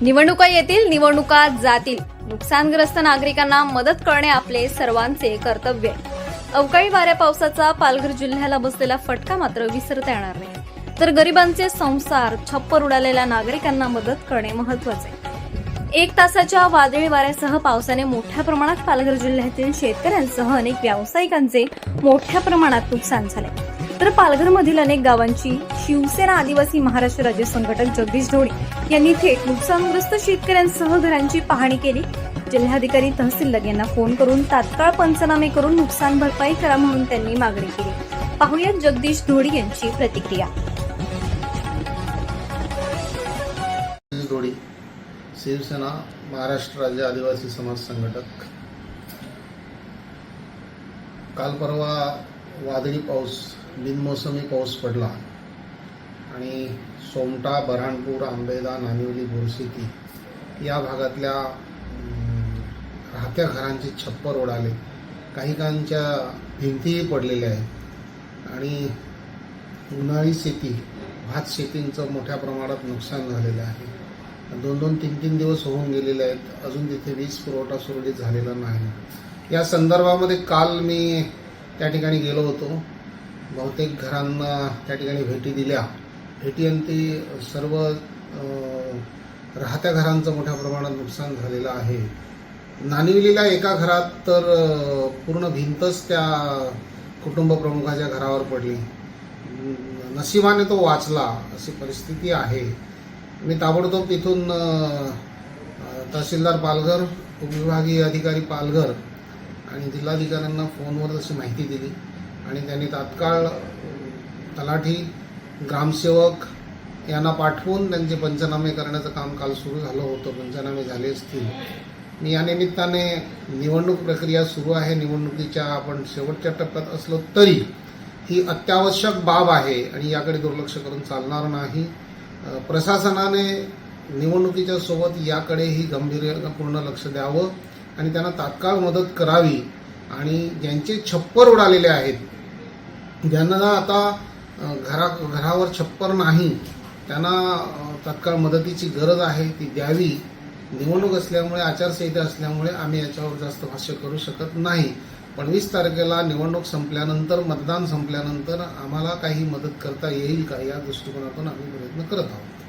निवडणुका येतील निवडणुका जातील. नुकसानग्रस्त नागरिकांना मदत करणे आपले सर्वांचे कर्तव्य. आहे अवकाळी वाऱ्या पावसाचा पालघर जिल्ह्याला बसलेला फटका मात्र विसरता येणार नाही. तर गरिबांचे संसार छप्पर उडालेल्या नागरिकांना मदत करणे महत्त्वाचे आहे एक तासाच्या वादळी वाऱ्यासह पावसाने मोठ्या प्रमाणात पालघर जिल्ह्यातील शेतकऱ्यांसह अनेक व्यावसायिकांचे मोठ्या प्रमाणात नुकसान झाले. तर पालघरमधील अनेक गावांची शिवसेना आदिवासी महाराष्ट्र राज्य संघटक जगदीश ढोणे यांनी थेट नुकसानग्रस्त शेतकऱ्यांसह घरांची पाहणी केली. जिल्हाधिकारी तहसीलदार यांना फोन करून तात्काळ पंचनामे करून नुकसान भरपाई करा म्हणून त्यांनी मागणी केली. पाहुयात जगदीश ढोडी यांची प्रतिक्रिया. शिवसेना महाराष्ट्र राज्य आदिवासी समाज संघटक. काल परवा वादळी पाऊस बिनमोसमी पाऊस पडला आणि सोमटा बऱ्हाणपूर आंबेदा नानिवली बोरसिटी या भागातल्या राहत्या घरांचे छप्पर उडाले काही काहींच्या भिंतीही पडलेल्या आहेत. आणि उन्हाळी शेती भात शेतींचं मोठ्या प्रमाणात नुकसान झालेलं आहे. दोन दोन तीन तीन दिवस होऊन गेलेले आहेत. अजून तिथे वीज पुरवठा सुरळीत झालेला नाही. या संदर्भामध्ये काल मी त्या ठिकाणी गेलो होतो. बहुतेक घरांना त्या ठिकाणी भेटी दिल्या. भेटीअंती सर्व राहत्या घरांचं मोठ्या प्रमाणात नुकसान झालेलं आहे. नानिवलीला एका घरात तर पूर्ण भिंतच त्या कुटुंब प्रमुखाच्या घरावर पडली. नशिबाने तो वाचला अशी परिस्थिती आहे. मी ताबडतोब तिथून तहसीलदार पालघर उपविभागीय अधिकारी पालघर आणि जिल्हाधिकाऱ्यांना फोनवर तशी माहिती दिली. आणि त्यांनी तात्काळ तलाठी ग्रामसेवक यांना पाठवून त्यांचे पंचनामे करण्याचं काम काल सुरू झालं होतं. पंचनामे झाले असतील. मी या निमित्ताने निवडणूक प्रक्रिया सुरू आहे. निवडणुकीच्या आपण शेवटच्या टप्प्यात असलो तरी ही अत्यावश्यक बाब आहे आणि याकडे दुर्लक्ष करून चालणार नाही. प्रशासनाने निवडणुकीच्या सोबत याकडेही गंभीरपूर्ण लक्ष द्यावं आणि त्यांना तात्काळ मदत करावी आणि ज्यांचे छप्पर उडालेले आहेत ज्यांना आता घरा घरावर छप्पर नाही त्यांना तत्काळ मदतीची गरज आहे ती द्यावी. निवडणूक असल्यामुळे आचारसंहिता असल्यामुळे आम्ही याच्यावर जास्त भाष्य करू शकत नाही. पण वीस तारखेला निवडणूक संपल्यानंतर मतदान संपल्यानंतर आम्हाला काही मदत करता येईल का या दृष्टिकोनातून आम्ही प्रयत्न करत आहोत.